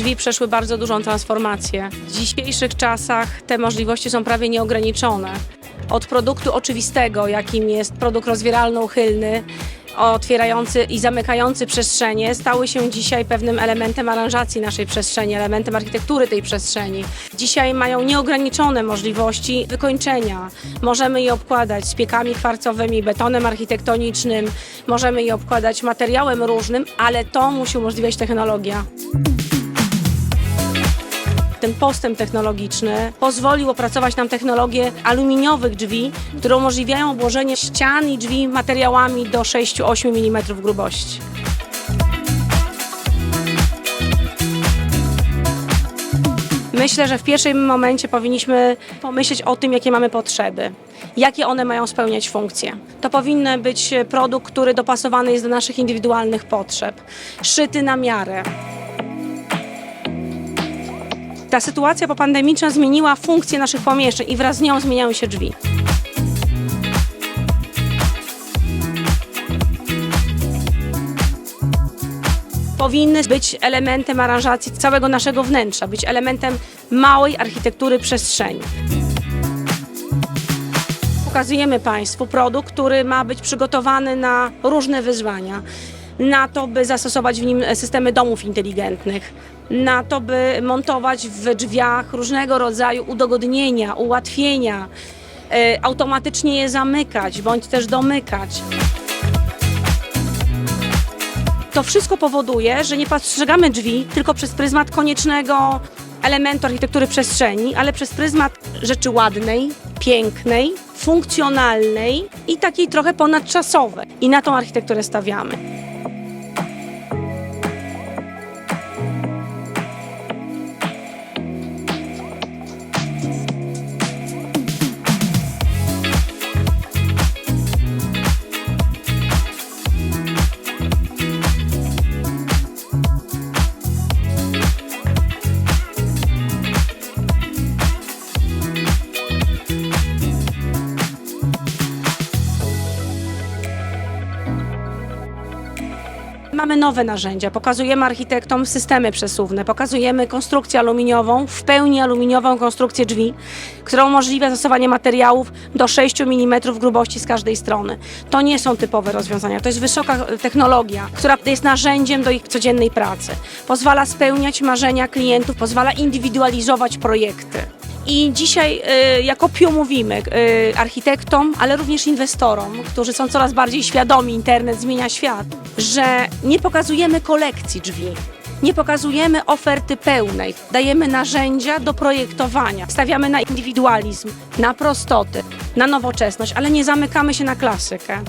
Drzwi przeszły bardzo dużą transformację. W dzisiejszych czasach te możliwości są prawie nieograniczone. Od produktu oczywistego, jakim jest produkt rozwieralno-uchylny, otwierający i zamykający przestrzenie, stały się dzisiaj pewnym elementem aranżacji naszej przestrzeni, elementem architektury tej przestrzeni. Dzisiaj mają nieograniczone możliwości wykończenia. Możemy je obkładać spiekami kwarcowymi, betonem architektonicznym, możemy je obkładać materiałem różnym, ale to musi umożliwiać technologia. Ten postęp technologiczny pozwolił opracować nam technologię aluminiowych drzwi, które umożliwiają obłożenie ścian i drzwi materiałami do 6-8 mm grubości. Myślę, że w pierwszym momencie powinniśmy pomyśleć o tym, jakie mamy potrzeby, jakie one mają spełniać funkcje. To powinien być produkt, który dopasowany jest do naszych indywidualnych potrzeb, szyty na miarę. Ta sytuacja popandemiczna zmieniła funkcję naszych pomieszczeń i wraz z nią zmieniają się drzwi. Powinny być elementem aranżacji całego naszego wnętrza, być elementem małej architektury przestrzeni. Pokazujemy Państwu produkt, który ma być przygotowany na różne wyzwania. Na to, by zastosować w nim systemy domów inteligentnych, na to, by montować w drzwiach różnego rodzaju udogodnienia, ułatwienia, e, automatycznie je zamykać bądź też domykać. To wszystko powoduje, że nie postrzegamy drzwi tylko przez pryzmat koniecznego elementu architektury przestrzeni, ale przez pryzmat rzeczy ładnej, pięknej, funkcjonalnej i takiej trochę ponadczasowej. I na tą architekturę stawiamy. Mamy nowe narzędzia, pokazujemy architektom systemy przesuwne, pokazujemy konstrukcję aluminiową, w pełni aluminiową konstrukcję drzwi, która umożliwia zastosowanie materiałów do 6 mm grubości z każdej strony. To nie są typowe rozwiązania, to jest wysoka technologia, która jest narzędziem do ich codziennej pracy. Pozwala spełniać marzenia klientów, pozwala indywidualizować projekty. I dzisiaj y, jako PIU mówimy y, architektom, ale również inwestorom, którzy są coraz bardziej świadomi, internet zmienia świat, że nie pokazujemy kolekcji drzwi. Nie pokazujemy oferty pełnej, dajemy narzędzia do projektowania, stawiamy na indywidualizm, na prostoty, na nowoczesność, ale nie zamykamy się na klasykę.